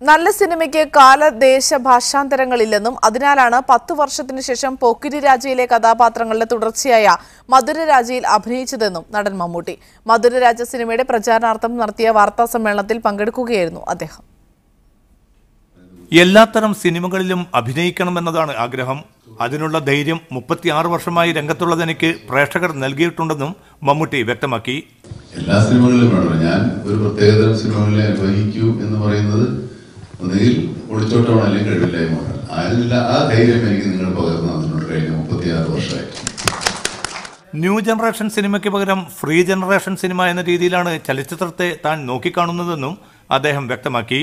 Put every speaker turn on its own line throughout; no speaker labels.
നല്ല സിനിമയ്ക്ക് കാലദേശ ഭാഷാന്തരങ്ങളില്ലെന്നും അതിനാലാണ് പത്തു വർഷത്തിനു ശേഷം പോക്കിരി രാജയിലെ കഥാപാത്രങ്ങളുടെ തുടർച്ചയായ മധുരരാജയിൽ അഭിനയിച്ചതെന്നും നടൻ മമ്മൂട്ടി. മധുരരാജ സിനിമയുടെ പ്രചാരണാർത്ഥം നടത്തിയ വാർത്താ സമ്മേളനത്തിൽ പങ്കെടുക്കുകയായിരുന്നു അദ്ദേഹം.
എല്ലാത്തരം സിനിമകളിലും അഭിനയിക്കണമെന്നതാണ് ആഗ്രഹം. അതിനുള്ള ധൈര്യം മുപ്പത്തിയാറ് വർഷമായി രംഗത്തുള്ളതെനിക്ക് പ്രേക്ഷകർ നൽകിയിട്ടുണ്ടെന്നും മമ്മൂട്ടി വ്യക്തമാക്കി.
എല്ലാ സിനിമകളിലും ഞാൻ ഒരു പ്രത്യേകതരം സിനിമകളിലെ അനുഭവിക്കൂ എന്ന് പറയുന്നത് ഒന്നുകിൽ ഒളിച്ചോട്ടമാണ് അല്ലെങ്കിൽ കഴിവില്ലായ്മയാണ് അതിനുള്ള ആ ധൈര്യം എനിക്ക് നിങ്ങൾ പകർന്നു തന്നിട്ടുണ്ട് കഴിഞ്ഞ മുപ്പത്തിയാറ് വർഷമായി
ന്യൂ ജനറേഷൻ സിനിമയ്ക്ക് പകരം ഫ്രീ ജനറേഷൻ സിനിമ എന്ന രീതിയിലാണ് ചലച്ചിത്രത്തെ താൻ നോക്കിക്കാണുന്നതെന്നും അദ്ദേഹം വ്യക്തമാക്കി.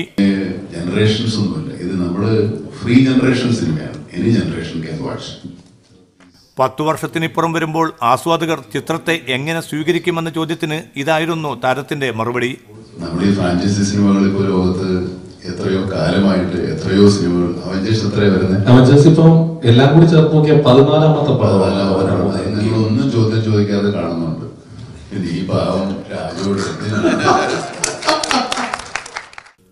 ജനറേഷൻസ് ഒന്നുമില്ല. ഇത് നമ്മൾ ഫ്രീ ജനറേഷൻ സിനിമയാണ്. Any generation can watch.
പത്തു വർഷത്തിനിപ്പുറം വരുമ്പോൾ ആസ്വാദകർ ചിത്രത്തെ എങ്ങനെ സ്വീകരിക്കുമെന്ന ചോദ്യത്തിന് ഇതായിരുന്നു താരത്തിന്റെ മറുപടി.
നമ്മുടെ ഈ ഫ്രാഞ്ചൈസി സിനിമകൾ ഇപ്പോൾ ലോകത്ത് എത്രയോ കാലമായിട്ട് എത്രയോ സിനിമകൾ അവഞ്ചേഴ്സ് എത്രയോ വരുന്നത്
അവഞ്ചേഴ്സ് ഇപ്പം എല്ലാം കൂടി ചേർത്ത് നോക്കിയാൽ പതിനാലാമത്തെ
നിങ്ങൾ ഒന്നും ചോദ്യം ചോദിക്കാതെ കാണുന്നുണ്ട്. ഈ പാവം രാജോട്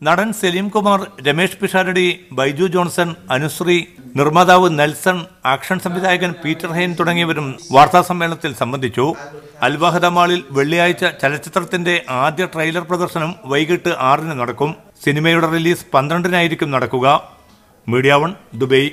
നടൻ സലീം കുമാർ രമേഷ് പിഷാരടി ബൈജു ജോൺസൺ അനുശ്രീ നിർമ്മാതാവ് നെൽസൺ ആക്ഷൻ സംവിധായകൻ പീറ്റർ ഹെയ്ൻ തുടങ്ങിയവരും വാർത്താ സമ്മേളനത്തിൽ സംബന്ധിച്ചു. അൽവാഹദ മാളിൽ വെള്ളിയാഴ്ച ചലച്ചിത്രത്തിന്റെ ആദ്യ ട്രെയിലർ പ്രദർശനം വൈകിട്ട് ആറിന് നടക്കും. സിനിമയുടെ റിലീസ് പന്ത്രണ്ടിനായിരിക്കും നടക്കുക. Media one Dubai.